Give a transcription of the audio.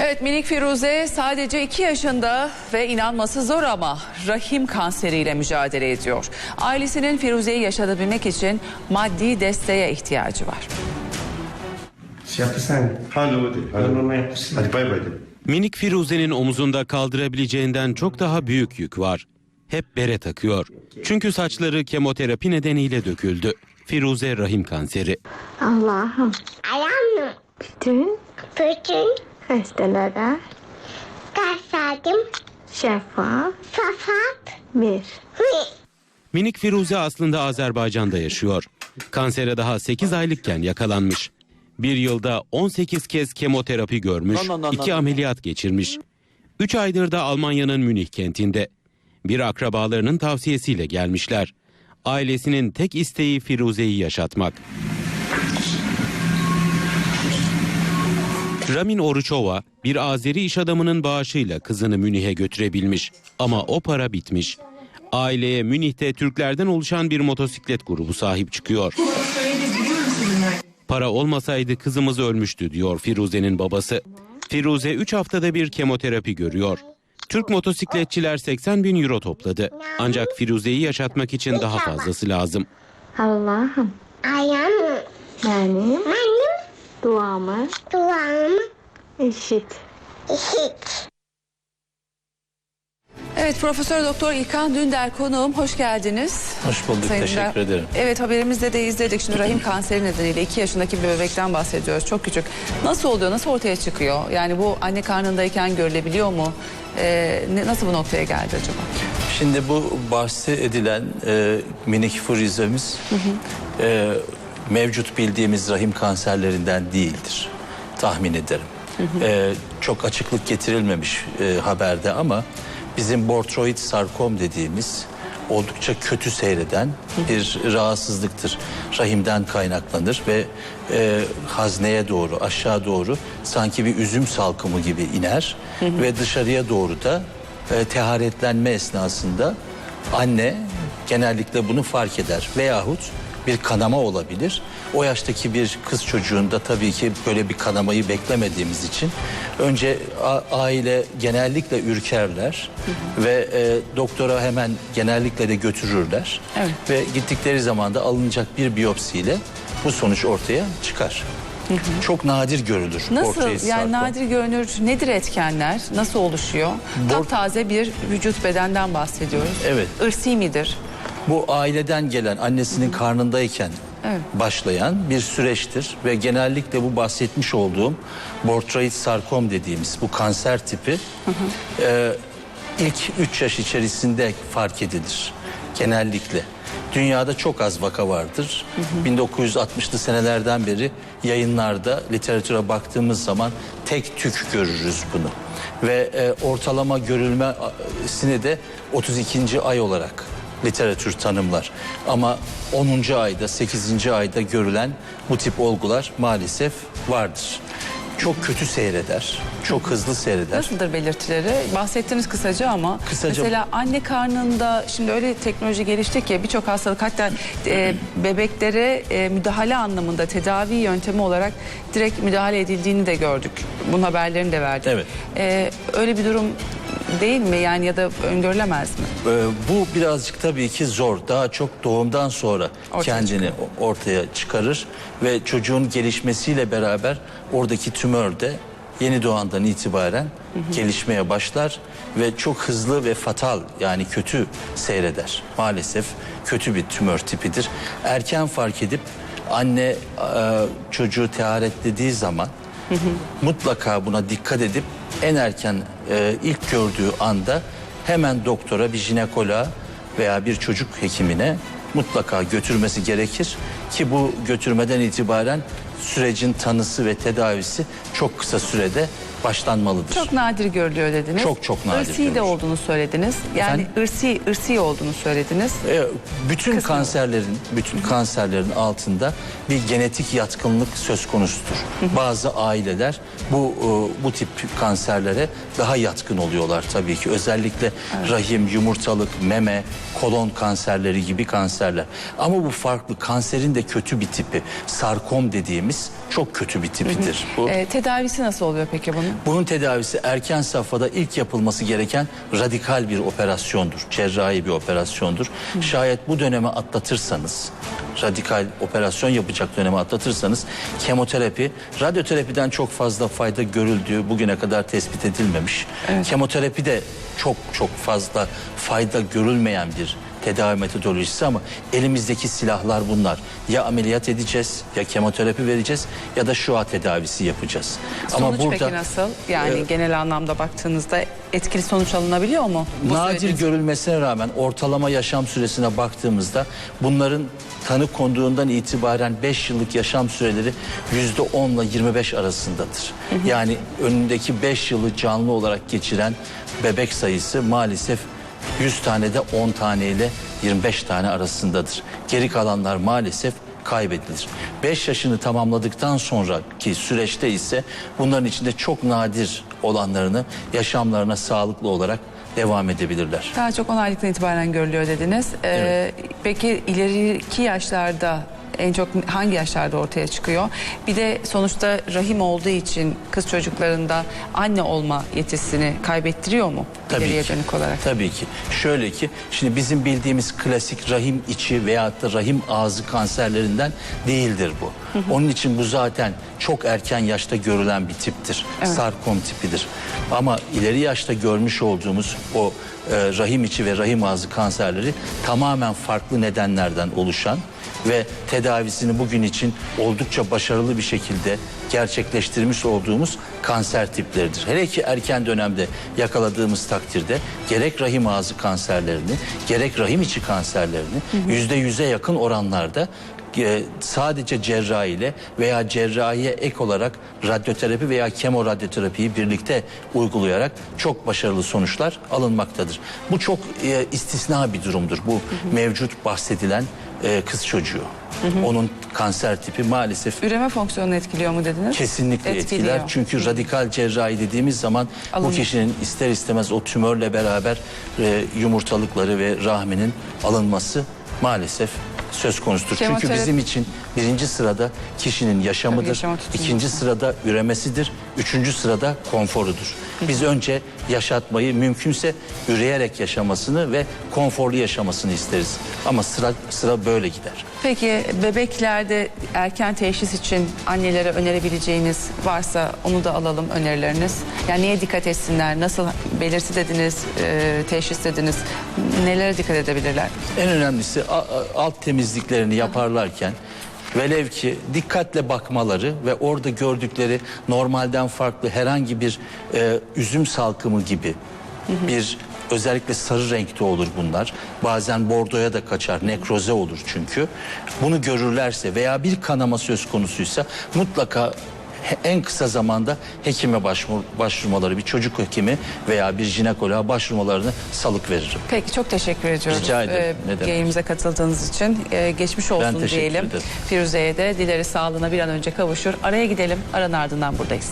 Evet minik Firuze sadece 2 yaşında ve inanması zor ama rahim kanseriyle mücadele ediyor. Ailesinin Firuze'yi yaşatabilmek için maddi desteğe ihtiyacı var. De. Hadi bay bay de. Minik Firuze'nin omuzunda kaldırabileceğinden çok daha büyük yük var. Hep bere takıyor. Çünkü saçları kemoterapi nedeniyle döküldü. Firuze rahim kanseri. Allah'ım Ayağım bütün bütün hastalara kasadım şifa safat bir. ve Minik Firuze aslında Azerbaycan'da yaşıyor. Kansere daha 8 aylıkken yakalanmış. Bir yılda 18 kez kemoterapi görmüş, iki ameliyat geçirmiş. 3 aydır da Almanya'nın Münih kentinde. Bir akrabalarının tavsiyesiyle gelmişler. Ailesinin tek isteği Firuze'yi yaşatmak. Ramin Oruçova bir Azeri iş adamının bağışıyla kızını Münih'e götürebilmiş. Ama o para bitmiş. Aileye Münih'te Türklerden oluşan bir motosiklet grubu sahip çıkıyor. Para olmasaydı kızımız ölmüştü diyor Firuze'nin babası. Firuze 3 haftada bir kemoterapi görüyor. Türk motosikletçiler 80 bin euro topladı. Ancak Firuze'yi yaşatmak için daha fazlası lazım. Allah'ım ayağım benim duamı duamı işit. işit. Evet Profesör Doktor İlkan Dündar konuğum hoş geldiniz. Hoş bulduk, Sayın teşekkür Dündar. ederim. Evet haberimizde de izledik. Şimdi rahim kanseri nedeniyle 2 yaşındaki bir bebekten bahsediyoruz. Çok küçük. Nasıl oluyor? Nasıl ortaya çıkıyor? Yani bu anne karnındayken görülebiliyor mu? Ee, ne- nasıl bu noktaya geldi acaba? Şimdi bu bahsi edilen e, minik furizemiz e, mevcut bildiğimiz rahim kanserlerinden değildir. Tahmin ederim. E, çok açıklık getirilmemiş e, haberde ama bizim bortroid sarkom dediğimiz oldukça kötü seyreden bir rahatsızlıktır. Rahimden kaynaklanır ve e, hazneye doğru aşağı doğru sanki bir üzüm salkımı gibi iner ve dışarıya doğru da e, teharetlenme esnasında anne genellikle bunu fark eder veyahut bir kanama olabilir. O yaştaki bir kız çocuğunda tabii ki böyle bir kanamayı beklemediğimiz için önce aile genellikle ürkerler ve e, doktora hemen genellikle de götürürler. Evet. Ve gittikleri zaman da alınacak bir biyopsiyle bu sonuç ortaya çıkar. Çok nadir görülür. Nasıl yani sarkom. nadir görünür nedir etkenler? Nasıl oluşuyor? Taptaze bir vücut bedenden bahsediyoruz. Evet. Irsi midir? Bu aileden gelen annesinin karnındayken Evet. başlayan bir süreçtir ve genellikle bu bahsetmiş olduğum bortroid sarkom dediğimiz bu kanser tipi e, ilk 3 yaş içerisinde fark edilir genellikle. Dünyada çok az vaka vardır. 1960'lı senelerden beri yayınlarda literatüre baktığımız zaman tek tük görürüz bunu. Ve e, ortalama görülmesini de 32. ay olarak literatür tanımlar. Ama 10. ayda, 8. ayda görülen bu tip olgular maalesef vardır. Çok kötü seyreder, çok hızlı seyreder. Nasıldır belirtileri? Bahsettiniz kısaca ama Kısaca- mesela anne karnında şimdi öyle teknoloji gelişti ki birçok hastalık hatta e, bebeklere e, müdahale anlamında tedavi yöntemi olarak direkt müdahale edildiğini de gördük. Bunun haberlerini de verdik. Evet. E, öyle bir durum değil mi yani ya da öngörülemez mi? Ee, bu birazcık tabii ki zor. Daha çok doğumdan sonra Ortaya kendini o- ortaya çıkarır ve çocuğun gelişmesiyle beraber oradaki tümör de yeni doğandan itibaren gelişmeye başlar ve çok hızlı ve fatal yani kötü seyreder. Maalesef kötü bir tümör tipidir. Erken fark edip anne e, çocuğu teharetlediği zaman mutlaka buna dikkat edip en erken e, ilk gördüğü anda hemen doktora bir jinekoloğa veya bir çocuk hekimine mutlaka götürmesi gerekir. Ki bu götürmeden itibaren sürecin tanısı ve tedavisi çok kısa sürede başlanmalıdır. Çok nadir görülüyor dediniz. Çok çok nadir Irsi de olduğunu söylediniz. Yani Efendim? ırsi, ırsi olduğunu söylediniz. E, bütün Kısmı. kanserlerin bütün kanserlerin altında bir genetik yatkınlık söz konusudur. Bazı aileler bu e, bu tip kanserlere daha yatkın oluyorlar tabii ki. Özellikle rahim, yumurtalık, meme, kolon kanserleri gibi kanserler. Ama bu farklı. Kanserin de kötü bir tipi. Sarkom dediğimiz çok kötü bir tipidir. Bu E, tedavisi nasıl oluyor peki bunun? Bunun tedavisi erken safhada ilk yapılması gereken radikal bir operasyondur. Cerrahi bir operasyondur. Şayet bu dönemi atlatırsanız, radikal operasyon yapacak dönemi atlatırsanız kemoterapi, radyoterapiden çok fazla fayda görüldüğü bugüne kadar tespit edilmemiş. Kemoterapi de çok çok fazla fayda görülmeyen bir tedavi metodolojisi ama elimizdeki silahlar bunlar. Ya ameliyat edeceğiz, ya kemoterapi vereceğiz ya da şua tedavisi yapacağız. Sonuç peki nasıl? Yani e, genel anlamda baktığınızda etkili sonuç alınabiliyor mu? Bu Nadir sürecin- görülmesine rağmen ortalama yaşam süresine baktığımızda bunların tanı konduğundan itibaren 5 yıllık yaşam süreleri %10 ile 25 arasındadır. Yani önündeki 5 yılı canlı olarak geçiren bebek sayısı maalesef 100 tane de 10 tane ile 25 tane arasındadır. Geri kalanlar maalesef kaybedilir. 5 yaşını tamamladıktan sonraki süreçte ise bunların içinde çok nadir olanlarını yaşamlarına sağlıklı olarak devam edebilirler. Daha çok 10 aylıktan itibaren görülüyor dediniz. Ee, Evet. Peki ileriki yaşlarda en çok hangi yaşlarda ortaya çıkıyor? Bir de sonuçta rahim olduğu için kız çocuklarında anne olma yetisini kaybettiriyor mu? İleriye ki. dönük olarak. Tabii ki. Şöyle ki şimdi bizim bildiğimiz klasik rahim içi veyahut da rahim ağzı kanserlerinden değildir bu. Onun için bu zaten çok erken yaşta görülen bir tiptir. Sarkom tipidir. Ama ileri yaşta görmüş olduğumuz o e, rahim içi ve rahim ağzı kanserleri tamamen farklı nedenlerden oluşan ve tedavisini bugün için oldukça başarılı bir şekilde gerçekleştirmiş olduğumuz kanser tipleridir. Hele ki erken dönemde yakaladığımız takdirde gerek rahim ağzı kanserlerini gerek rahim içi kanserlerini yüzde yüze yakın oranlarda e, sadece cerrahi ile veya cerrahiye ek olarak radyoterapi veya kemoradyoterapiyi birlikte uygulayarak çok başarılı sonuçlar alınmaktadır. Bu çok e, istisna bir durumdur. Bu mevcut bahsedilen e, kız çocuğu. Onun kanser tipi maalesef Üreme fonksiyonunu etkiliyor mu dediniz? Kesinlikle Etkiliyor. etkiler. Çünkü radikal cerrahi dediğimiz zaman Alınıyor. bu kişinin ister istemez o tümörle beraber e, yumurtalıkları ve rahminin alınması maalesef söz konusudur. Çünkü bizim için birinci sırada kişinin yaşamıdır, yaşama ikinci sırada üremesidir, üçüncü sırada konforudur. Biz önce yaşatmayı mümkünse üreyerek yaşamasını ve konforlu yaşamasını isteriz. Ama sıra sıra böyle gider. Peki bebeklerde erken teşhis için annelere önerebileceğiniz varsa onu da alalım önerileriniz. Yani neye dikkat etsinler? Nasıl belirti dediniz, e, teşhis dediniz? Nelere dikkat edebilirler? En önemlisi alt temizliklerini yaparlarken velev ki dikkatle bakmaları ve orada gördükleri normalden farklı herhangi bir e, üzüm salkımı gibi bir özellikle sarı renkte olur bunlar. Bazen bordoya da kaçar, nekroze olur çünkü. Bunu görürlerse veya bir kanama söz konusuysa mutlaka en kısa zamanda hekime başvur- başvurmaları, bir çocuk hekimi veya bir jinekoloğa başvurmalarını salık veririm. Peki çok teşekkür ediyoruz. Rica ederim, Ee. Yayınımıza katıldığınız için. Ee, geçmiş olsun diyelim. ederim. Firuze'ye de dileriz sağlığına bir an önce kavuşur. Araya gidelim. Aranın ardından buradayız.